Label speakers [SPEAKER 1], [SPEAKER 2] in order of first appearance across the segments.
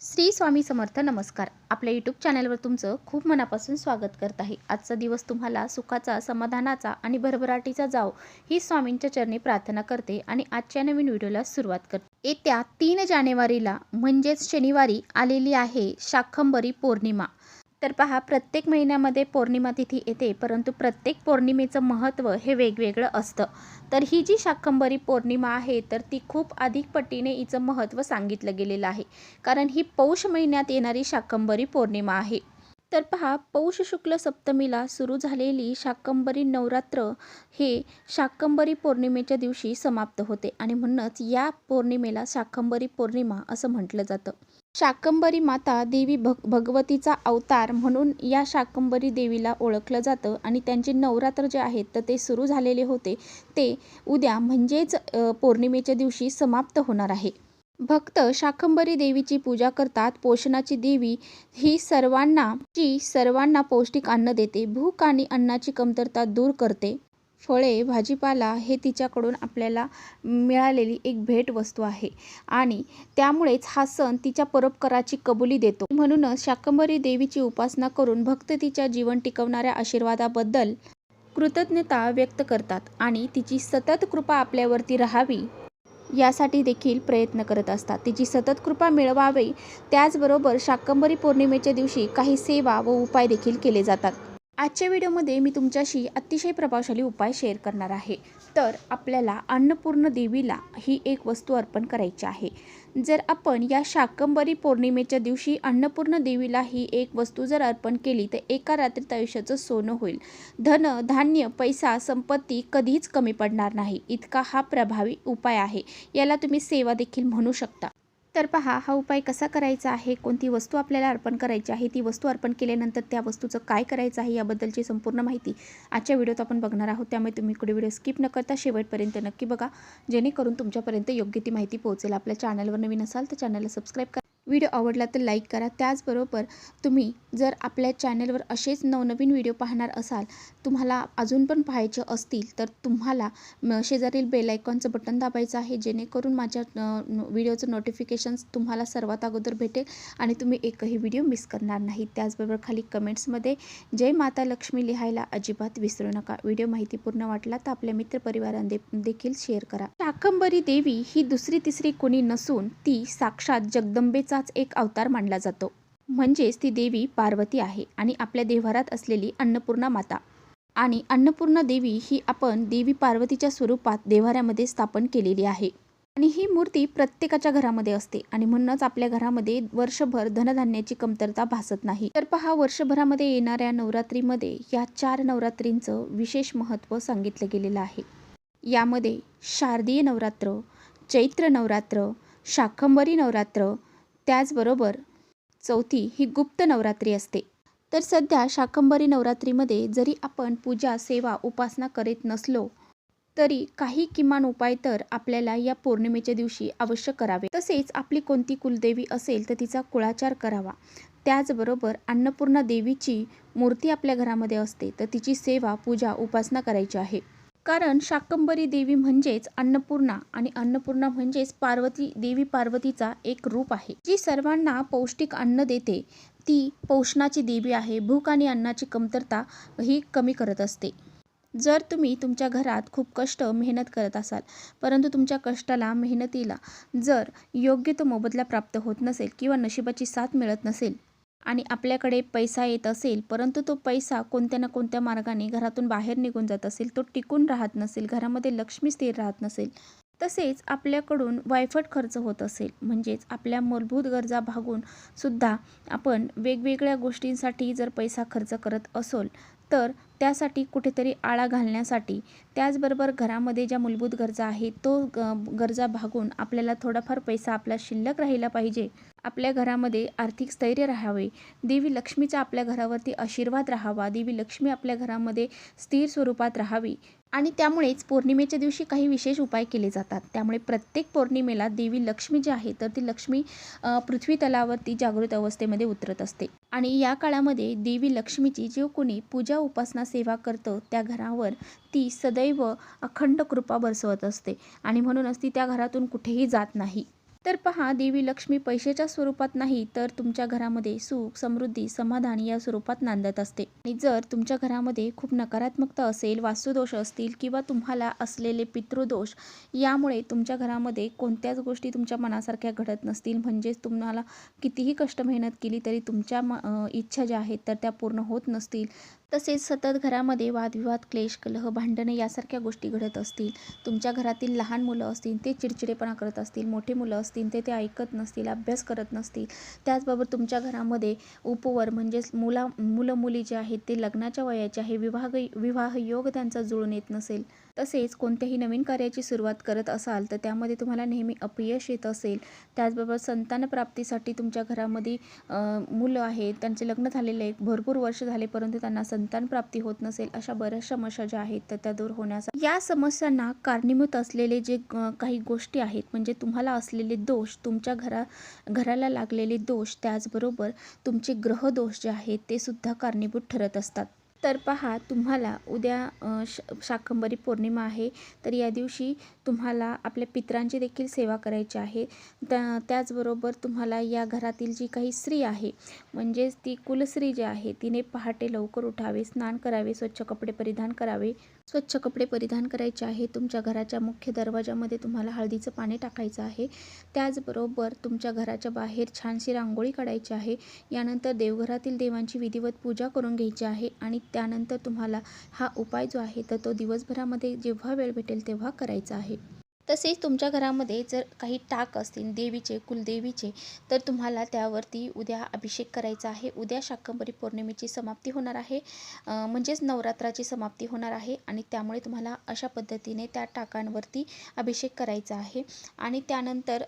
[SPEAKER 1] श्री स्वामी समर्थ नमस्कार. आपल्या यूट्यूब चॅनलवर तुमचं खूप मनापासून स्वागत करत आहे. आजचा दिवस तुम्हाला सुखाचा समाधानाचा आणि भरभराटीचा जाव ही स्वामींच्या चरणी प्रार्थना करते आणि आजच्या नवीन व्हिडिओला सुरुवात करते. येत्या तीन जानेवारीला म्हणजेच शनिवारी आलेली आहे शाखंबरी पौर्णिमा. तर पहा प्रत्येक महिन्यामध्ये पौर्णिमा तिथी येते परंतु प्रत्येक पौर्णिमेचं महत्त्व हे वेगवेगळं असतं. तर ही जी शाकंबरी पौर्णिमा आहे तर ती खूप अधिक पटीने हिचं महत्त्व सांगितलं गेलेलं आहे. कारण ही पौष महिन्यात येणारी शाकंबरी पौर्णिमा आहे. तर पहा पौष शुक्ल सप्तमीला सुरू झालेली शाकंबरी नवरात्र हे शाकंबरी पौर्णिमेच्या दिवशी समाप्त होते आणि म्हणूनच या पौर्णिमेला शाकंबरी पौर्णिमा असं म्हटलं जातं. शाकंबरी माता देवी भग भगवतीचा अवतार म्हणून या शाकंबरी देवीला ओळखलं जातं आणि त्यांचे नवरात्र जे आहेत तर ते सुरू झालेले होते. ते उद्या म्हणजेच पौर्णिमेच्या दिवशी समाप्त होणार आहे. भक्त शाकंबरी देवीची पूजा करतात. पोषणाची देवी ही सर्वांना जी सर्वांना पौष्टिक अन्न देते. भूक आणि अन्नाची कमतरता दूर करते. फळे भाजीपाला हे तिच्याकडून आपल्याला मिळालेली एक भेट वस्तू आहे आणि त्यामुळेच हा सण तिच्या परोपकाराची कबुली देतो. म्हणूनच शाकंबरी देवीची उपासना करून भक्त तिच्या जीवन टिकवणाऱ्या आशीर्वादाबद्दल कृतज्ञता व्यक्त करतात आणि तिची सतत कृपा आपल्यावरती राहावी. यासाठी देखील प्रयत्न करत असतात. तिची सतत कृपा मिळवावी त्याचबरोबर शाकंबरी पौर्णिमेच्या दिवशी काही सेवा व उपाय देखील केले जातात. आजच्या व्हिडिओमध्ये मी तुमच्याशी अतिशय प्रभावशाली उपाय शेअर करणार आहे. तर आपल्याला अन्नपूर्ण देवीला ही एक वस्तू अर्पण करायची आहे. जर आपण या शाकंबरी पौर्णिमेच्या दिवशी अन्नपूर्ण देवीला ही एक वस्तू जर अर्पण केली तर एका रात्रीत आयुष्याचं सोनं होईल. धन धान्य पैसा संपत्ती कधीच कमी पडणार नाही. इतका हा प्रभावी उपाय आहे. याला तुम्ही सेवा देखील म्हणू शकता. तर पहा हा उपाय कसा करायचा आहे? कोणती वस्तू आपल्याला अर्पण करायची आहे? ती वस्तू अर्पण केल्यानंतर त्या वस्तूचं काय करायचं आहे? याबद्दलची संपूर्ण माहिती आजच्या व्हिडिओत आपण बघणार आहोत. त्यामुळे तुम्ही इकडे व्हिडिओ स्किप न करता शेवटपर्यंत नक्की बघा. जेणेकरून तुमच्यापर्यंत योग्य ती माहिती पोहोचेल. आपल्या चॅनलवर नवीन असाल तर चॅनलला सबस्क्राईब करा. व्हिडिओ आवडला तर लाईक करा. त्याचबरोबर तुम्ही जर आपल्या चॅनलवर असेच नवनवीन व्हिडिओ पाहणार असाल तुम्हाला अजून पण पाहायचे असतील तर तुम्हाला शेजारील बेलायकॉनचं बटन दाबायचं आहे जेणेकरून माझ्या व्हिडिओचं नोटिफिकेशन्स तुम्हाला सर्वात अगोदर भेटेल आणि तुम्ही एकही व्हिडिओ मिस करणार नाही. त्याचबरोबर खाली कमेंट्समध्ये जय माता लक्ष्मी लिहायला अजिबात विसरू नका. व्हिडिओ माहितीपूर्ण वाटला तर आपल्या मित्रपरिवारांदे देखील शेअर करा. शाकंबरी देवी ही दुसरी तिसरी कोणी नसून ती साक्षात जगदंबेचा जगदंबेचाच एक अवतार मानला जातो. म्हणजेच ती देवी पार्वती आहे आणि आपल्या देव्हारात असलेली अन्नपूर्णा माता. आणि अन्नपूर्णा देवी ही आपण देवी पार्वतीच्या स्वरूपात देव्हाऱ्यामध्ये स्थापन केलेली आहे. आणि ही मूर्ती प्रत्येकाच्या घरामध्ये असते आणि म्हणूनच आपल्या घरामध्ये वर्षभर धनधान्याची कमतरता भासत नाही. तर पहा वर्षभरामध्ये येणाऱ्या नवरात्रीमध्ये या चार नवरात्रींचं विशेष महत्त्व सांगितलं गेलेलं आहे. यामध्ये शारदीय नवरात्र चैत्र नवरात्र शाकंबरी नवरात्र त्याचबरोबर चौथी ही गुप्त नवरात्री असते. तर सध्या शाकंबरी नवरात्रीमध्ये जरी आपण पूजा सेवा उपासना करीत नसलो तरी काही किमान उपाय तर आपल्याला या पौर्णिमेच्या दिवशी अवश्य करावे. तसेच आपली कोणती कुलदेवी असेल तर तिचा कुळाचार करावा. त्याचबरोबर अन्नपूर्णा देवीची मूर्ती आपल्या घरामध्ये असते तर तिची सेवा पूजा उपासना करायची आहे. कारण शाकंबरी देवी म्हणजेच अन्नपूर्णा आणि अन्नपूर्णा म्हणजेच पार्वती देवी पार्वतीचा एक रूप आहे. जी सर्वांना पौष्टिक अन्न देते ती पोषणाची देवी आहे. भूक आणि अन्नाची कमतरता ही कमी करत असते. जर तुम्ही तुमच्या घरात खूप कष्ट मेहनत करत असाल परंतु तुमच्या कष्टाला मेहनतीला जर योग्य तो मोबदला प्राप्त होत नसेल किंवा नशिबाची साथ मिळत नसेल आणि आपल्याकडे पैसा येत असेल परंतु तो पैसा कोणत्या ना कोणत्या मार्गाने घरातून बाहेर निघून जात असेल तो टिकून राहत नसेल घरामध्ये लक्ष्मी स्थिर राहत नसेल तसेच आपल्याकडून वायफट खर्च होत असेल. म्हणजेच आपल्या मूलभूत गरजा भागून सुद्धा आपण वेगवेगळ्या गोष्टींसाठी जर पैसा खर्च करत असोल तर त्यासाठी कुठेतरी आळा घालण्यासाठी त्याचबरोबर घरामध्ये ज्या मूलभूत गरजा आहेत तो ग गरजा भागून आपल्याला थोडाफार पैसा आपला शिल्लक राहिला पाहिजे. आपल्या घरामध्ये आर्थिक स्थैर्य राहावे. देवी लक्ष्मीचा आपल्या घरावरती आशीर्वाद राहावा. देवी लक्ष्मी आपल्या घरामध्ये स्थिर स्वरूपात राहावी. आणि त्यामुळेच पौर्णिमेच्या दिवशी काही विशेष उपाय केले जातात. त्यामुळे प्रत्येक पौर्णिमेला देवी लक्ष्मी जी आहे तर ती लक्ष्मी पृथ्वी तलावरती जागृत अवस्थेमध्ये उतरत असते. आणि या काळामध्ये देवी लक्ष्मीची जो कोणी पूजा उपासना सेवा करतं त्या घरावर ती सदैव अखंड कृपा बरसवत असते आणि म्हणूनच ती त्या घरातून कुठेही जात नाही. तर पहा देवी लक्ष्मी पैशाच्या स्वरूपात नाही तर तुमच्या घरामध्ये सुख समृद्धी समाधान या स्वरूपात नांदत असते. आणि जर तुमच्या घरामध्ये खूप नकारात्मकता असेल वास्तुदोष असतील किंवा तुम्हाला असलेले पितृदोष यामुळे तुमच्या घरामध्ये कोणत्याच गोष्टी तुमच्या मनासारख्या घडत नसतील. म्हणजेच तुम्हाला कितीही कष्ट मेहनत केली तरी तुमच्या म इच्छा ज्या आहेत तर त्या पूर्ण होत नसतील. तसेच सतत घरामध्ये वादविवाद क्लेश कलह भांडणे यासारख्या गोष्टी घडत असतील. तुमच्या घरातील लहान मुलं असतील ते चिडचिडेपणा करत असतील. मोठे मुलं असतील ते ते ऐकत नसतील अभ्यास करत नसतील. त्याचबरोबर तुमच्या घरामध्ये उपवर म्हणजेच मुला मुलं मुली जे आहेत ते लग्नाच्या वयाचे आहे विवाह विवाह योग त्यांचा जुळून येत नसेल. तसेच कोणत्याही नवीन कार्याची सुरुवात करत असाल तर त्यामध्ये तुम्हाला नेहमी अपयश येत असेल. त्याचबरोबर संतानप्राप्तीसाठी तुमच्या घरामध्ये मुलं आहेत. त्यांचे लग्न झालेले आहे भरपूर वर्ष झाले परंतु त्यांना संतानप्राप्ती होत नसेल अशा बऱ्याचशा समस्या ज्या आहेत तर त्या दूर होण्याचा. या समस्यांना कारणीभूत असलेले जे काही गोष्टी आहेत म्हणजे तुम्हाला असलेले दोष तुमच्या घरा घराला लागलेले दोष त्याचबरोबर तुमचे ग्रहदोष जे आहेत ते सुद्धा कारणीभूत ठरत असतात. तर पहा तुम्हाला उद्या श शाकंभरी पौर्णिमा आहे तर या दिवशी तुम्हाला आपल्या पित्रांची देखील सेवा करायची आहे. त्या त्याचबरोबर तुम्हाला या घरातील जी काही स्त्री आहे म्हणजेच ती कुलस्त्री जी आहे तिने पहाटे लवकर उठावे स्नान करावे स्वच्छ कपडे परिधान करावे. स्वच्छ कपडे परिधान करायचे आहे. तुमच्या घराच्या मुख्य दरवाजामध्ये तुम्हाला हळदीचं पाणी टाकायचं आहे. त्याचबरोबर तुमच्या घराच्या बाहेर छानशी रांगोळी काढायची आहे. यानंतर देवघरातील देवांची विधिवत पूजा करून घ्यायची आहे आणि त्यानंतर तुम्हाला हा उपाय जो आहे तर तो दिवसभरामध्ये जेव्हा वेळ भेटेल तेव्हा करायचा आहे. तसेच तुमच्या घरामध्ये जर काही टाक असतील देवीचे कुलदेवीचे तर तुम्हाला त्यावरती उद्या अभिषेक करायचा आहे. उद्या शाकंभरी पौर्णिमेची समाप्ती होणार आहे. म्हणजेच नवरात्राची समाप्ती होणार आहे आणि त्यामुळे तुम्हाला अशा पद्धतीने त्या टाकांवरती अभिषेक करायचा आहे. आणि त्यानंतर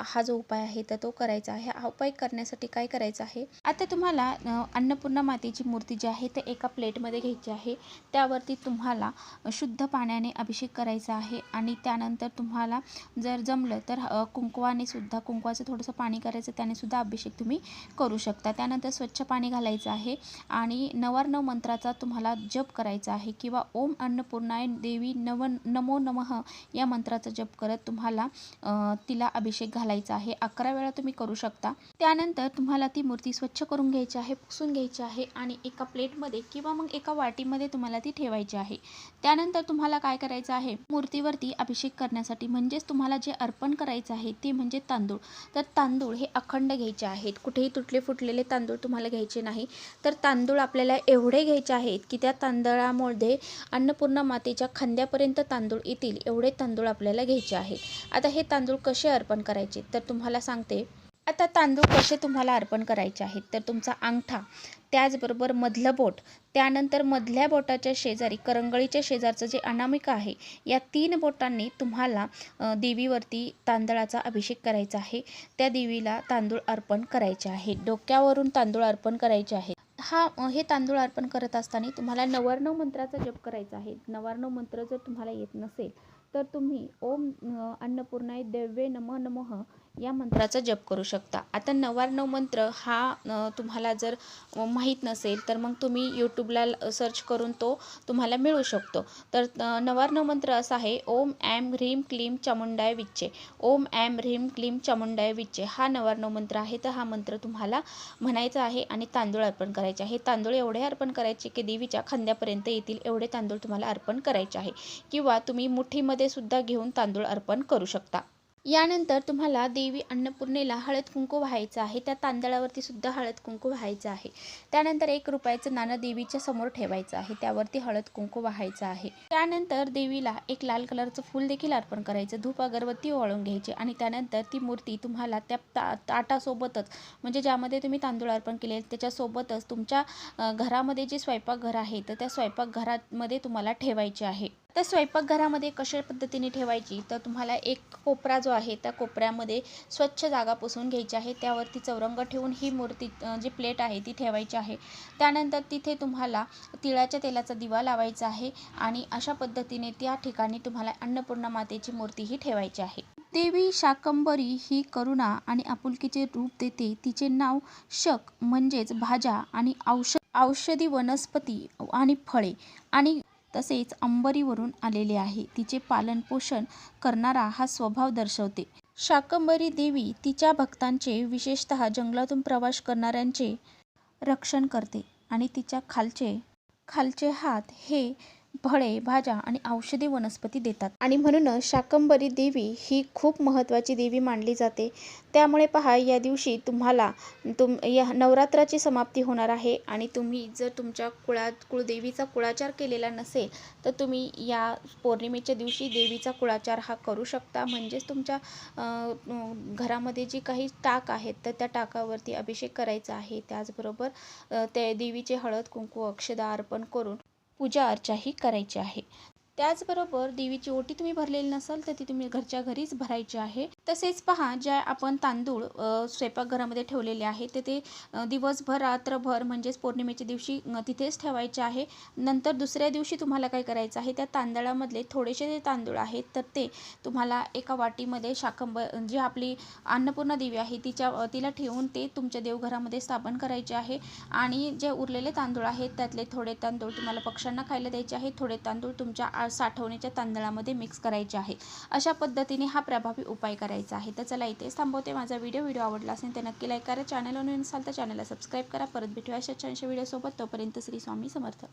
[SPEAKER 1] हा जो उपाय आहे तर तो करायचा आहे. हा उपाय करण्यासाठी काय करायचं आहे? आता तुम्हाला अन्नपूर्णा मातेची मूर्ती जी आहे ते एका प्लेटमध्ये घ्यायची आहे. त्यावरती तुम्हाला शुद्ध पाण्याने अभिषेक करायचा आहे. आणि त्यानंतर तुम्हाला जर जमलं तर कुंकवाने सुद्धा कुंकवाचं थोडंसं पाणी करायचं त्याने सुद्धा अभिषेक तुम्ही करू शकता. त्यानंतर स्वच्छ पाणी घालायचं आहे आणि नवार्णव मंत्राचा तुम्हाला जप करायचा आहे किंवा ओम अन्नपूर्णाय देवी नव नमो नमः या मंत्राचा जप करत तुम्हाला तिला अभिषेक घालायचा आहे. अकरा वेळा तुम्ही करू शकता. त्यानंतर तुम्हाला ती मूर्ती स्वच्छ करून घ्यायची आहे पुसून घ्यायची आहे आणि एका प्लेटमध्ये किंवा मग एका वाटीमध्ये तुम्हाला ती ठेवायची आहे. त्यानंतर तुम्हाला काय करायचं आहे? मूर्तीवरती अभिषेक करण्यासाठी म्हणजेच तुम्हाला जे अर्पण करायचं आहे ते म्हणजे तांदूळ. तर तांदूळ हे अखंड घ्यायचे आहेत. कुठेही तुटले फुटलेले तांदूळ तुम्हाला घ्यायचे नाही. तर तांदूळ आपल्याला एवढे घ्यायचे आहेत की त्या तांदळामध्ये अन्नपूर्णा मातेच्या खांद्यापर्यंत तांदूळ येतील एवढे तांदूळ आपल्याला घ्यायचे आहेत. आता हे तांदूळ कसे अर्पण करायचे? तर तुम्हाला सांगते. आता तांदूळ कसे तुम्हाला अर्पण करायचे आहेत? तर तुमचा अंगठा त्याचबरोबर मधलं बोट त्यानंतर मधल्या बोटाच्या शेजारी करंगळीच्या शेजारचं जे अनामिका आहे या तीन बोटांनी तुम्हाला देवीवरती तांदळाचा अभिषेक करायचा आहे. त्या देवीला तांदूळ अर्पण करायचे आहे. डोक्यावरून तांदूळ अर्पण करायचे आहे. हा हे तांदूळ अर्पण करत असताना तुम्हाला नवार्णव मंत्राचा जप करायचा आहे. नवार्णव मंत्र जर तुम्हाला येत नसेल तर तुम्ही ओम अन्नपूर्णाय देव्ये नमः नमः या मंत्राचा जप करू शकता. आता नवार्णव मंत्र हा तुम्हाला जर माहीत नसेल तर मग तुम्ही यूट्यूबला सर्च करून तो तुम्हाला मिळू शकतो. तर नवार्णव मंत्र असा आहे ओम ॲम ह्रीम क्लीम चामुंडाय विच्चे. ओम ॲम ह्रीम क्लीम चामुंडाय विच्चे. हा नवार्णव मंत्र आहे तर हा मंत्र तुम्हाला म्हणायचा आहे आणि तांदूळ अर्पण करायचे आहे. तांदूळ एवढे अर्पण करायचे की देवीच्या खांद्यापर्यंत येतील एवढे तांदूळ तुम्हाला अर्पण करायचे आहे. किंवा तुम्ही मुठीमध्ये सुद्धा घेऊन तांदूळ अर्पण करू शकता. यानंतर तुम्हाला देवी अन्नपूर्णेला हळद कुंकू व्हायचं आहे. त्या तांदळावरती सुद्धा हळद कुंकू व्हायचं आहे. त्यानंतर एक रुपयाचं नाणं देवीच्या समोर ठेवायचं आहे. त्यावरती हळद कुंकू व्हायचं आहे. त्यानंतर देवीला एक लाल कलरचं फूल देखील अर्पण करायचं. धूप अगरबत्ती ओळून घ्यायची आणि त्यानंतर ती मूर्ती तुम्हाला त्या ता ताटासोबतच म्हणजे ज्यामध्ये तुम्ही तांदूळ अर्पण केले त्याच्यासोबतच तुमच्या घरामध्ये जे स्वयंपाकघर आहे तर त्या स्वयंपाकघरामध्ये तुम्हाला ठेवायचे आहे. तर स्वयंपाकघरामध्ये कशा पद्धतीने ठेवायची? तर तुम्हाला एक कोपरा जो आहे त्या कोपऱ्यामध्ये स्वच्छ जागा पुसून घ्यायची आहे. त्यावरती चौरंग ठेवून ही मूर्ती जी प्लेट आहे ती ठेवायची आहे. त्यानंतर तिथे तुम्हाला तिळाच्या तेलाचा दिवा लावायचा आहे आणि अशा पद्धतीने त्या ठिकाणी तुम्हाला अन्नपूर्णा मातेची मूर्तीही ठेवायची आहे. देवी शाकंबरी ही करुणा आणि आपुलकीचे रूप देते. तिचे नाव शक म्हणजेच भाज्या आणि औषध औषधी वनस्पती आणि फळे आणि तसेच अंबरीवरून आलेले आहे. तिचे पालनपोषण करणारा हा स्वभाव दर्शवते. शाकंबरी देवी तिच्या भक्तांचे विशेषतः जंगलातून प्रवास करणाऱ्यांचे रक्षण करते आणि तिच्या खालचे खालचे हात हे फळे भाज्या आणि औषधी वनस्पती देतात. आणि म्हणूनच शाकंभरी देवी ही खूप महत्त्वाची देवी मानली जाते. त्यामुळे पहा या दिवशी तुम्हाला तुम या नवरात्राची समाप्ती होणार आहे. आणि तुम्ही जर तुमच्या कुळा कुळदेवीचा कुळाचार केलेला नसेल तर तुम्ही या पौर्णिमेच्या दिवशी देवीचा कुळाचार हा करू शकता. म्हणजेच तुमच्या घरामध्ये जी काही टाक आहेत तर त्या टाकावरती अभिषेक करायचा आहे. त्याचबरोबर त्या देवीचे हळद कुंकू अक्षदा अर्पण करून पूजा अर्चाही करायची आहे. त्याचबरोबर देवीची ओटी तुम्ही भरलेली नसाल तर ती तुम्ही घरच्या घरीच भरायची आहे. तसेच पहा ज्या आपण तांदूळ स्वयंपाकघरामध्ये ठेवलेले आहे ते ते दिवसभर रात्रभर म्हणजेच पौर्णिमेच्या दिवशी तिथेच ठेवायचे आहे. नंतर दुसऱ्या दिवशी तुम्हाला काय करायचं आहे त्या तांदळामधले थोडेसे जे तांदूळ आहेत तर ते तुम्हाला एका वाटीमध्ये शाकंब जी आपली अन्नपूर्णा देवी आहे तिच्या तिला ठेवून ते तुमच्या देवघरामध्ये स्थापन करायचे आहे. आणि जे उरलेले तांदूळ आहेत त्यातले थोडे तांदूळ तुम्हाला पक्ष्यांना खायला द्यायचे आहेत थोडे तांदूळ तुमच्या आ- साठवणीच्या तांदळामध्ये मिक्स करायचे आहे. अशा पद्धतीने हा प्रभावी उपाय करायचा आहे. तर चला इथेच थांबवते माझा व्हिडिओ व्हिडिओ आवडला असेल तर नक्की लाईक करा. चॅनलवर नवीन असाल तर चॅनलला सबस्क्राईब करा. परत भेटूया अशा छानशा व्हिडिओसोबत तोपर्यंत श्री स्वामी समर्थ.